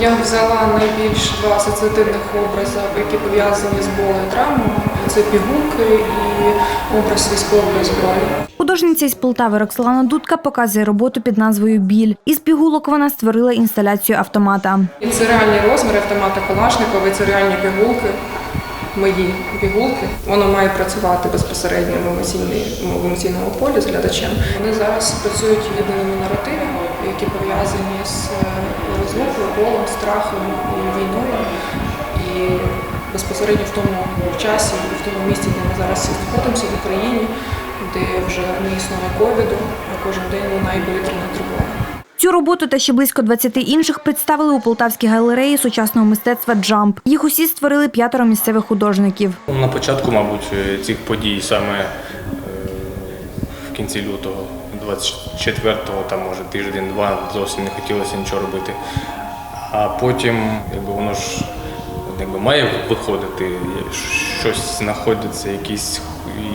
Я взяла найбільш два асоціативних образи, які пов'язані з болею травмами. Це пігулки і образ військової зброї. Художниця із Полтави Роксолана Дудка показує роботу під назвою Біль. Із пігулок вона створила інсталяцію автомата. І це реальні розміри автомата Калашникова, і це реальні пігулки. Мої пігулки. Воно має працювати безпосередньо в емоційній- в емоційному полі з глядачем. Вони зараз працюють єдиними наративами, які пов'язані з е, розлукою, болем, страхом і війною. І безпосередньо в тому часі, в тому місці, де ми зараз знаходимося в Україні, де вже не існує ковіду, а кожен день лунає повітряна тривога. Цю роботу та ще близько 20 інших представили у Полтавській галереї сучасного мистецтва «Джамп». Їх усі створили п'ятеро місцевих художників. На початку, мабуть, е, цих подій саме е, в кінці лютого, 24-го, там може тиждень-два, зовсім не хотілося нічого робити. А потім, якби воно ж якби має виходити, щось знаходиться, якісь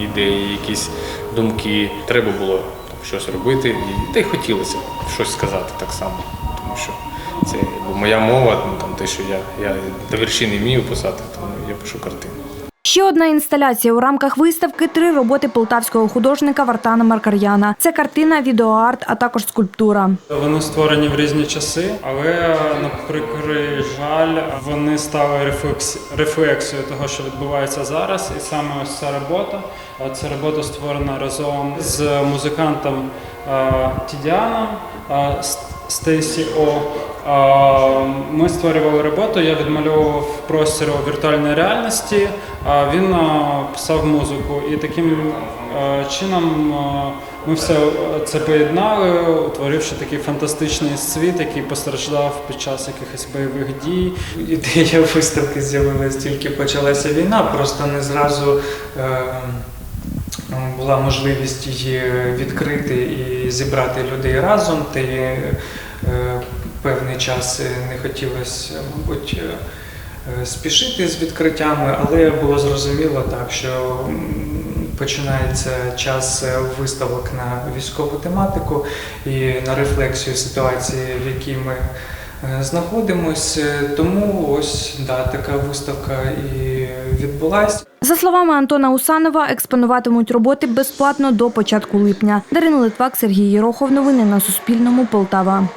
ідеї, якісь думки. Треба було щось робити, і та й хотілося щось сказати так само, тому що це бо моя мова, ну, там, те, що я, я до вірші не вмію писати, тому я пишу картини. Ще одна інсталяція у рамках виставки три роботи полтавського художника Вартана Маркар'яна. Це картина, відеоарт, а також скульптура. Вони створені в різні часи, але на прикрий жаль, вони стали рефлекс- рефлексією того, що відбувається зараз. І саме ось ця робота. Ця робота створена разом з музикантом Тідіаном Стейсі О. Ми створювали роботу, я відмальовував простір у віртуальної реальності, а він писав музику. І таким чином ми все це поєднали, утворивши такий фантастичний світ, який постраждав під час якихось бойових дій. Ідея виставки з'явилась тільки почалася війна, просто не зразу е, була можливість її відкрити і зібрати людей разом. Й е, певний час не хотілося, мабуть, е, спішити з відкриттями, але було зрозуміло так, що починається час е, виставок на військову тематику і на рефлексію ситуації, в якій ми е, знаходимося. Тому ось да, така виставка і відбулася. За словами Антона Усанова, експонуватимуть роботи безплатно до початку липня. Дарина Литвак, Сергій Єрохов. Новини на Суспільному. Полтава.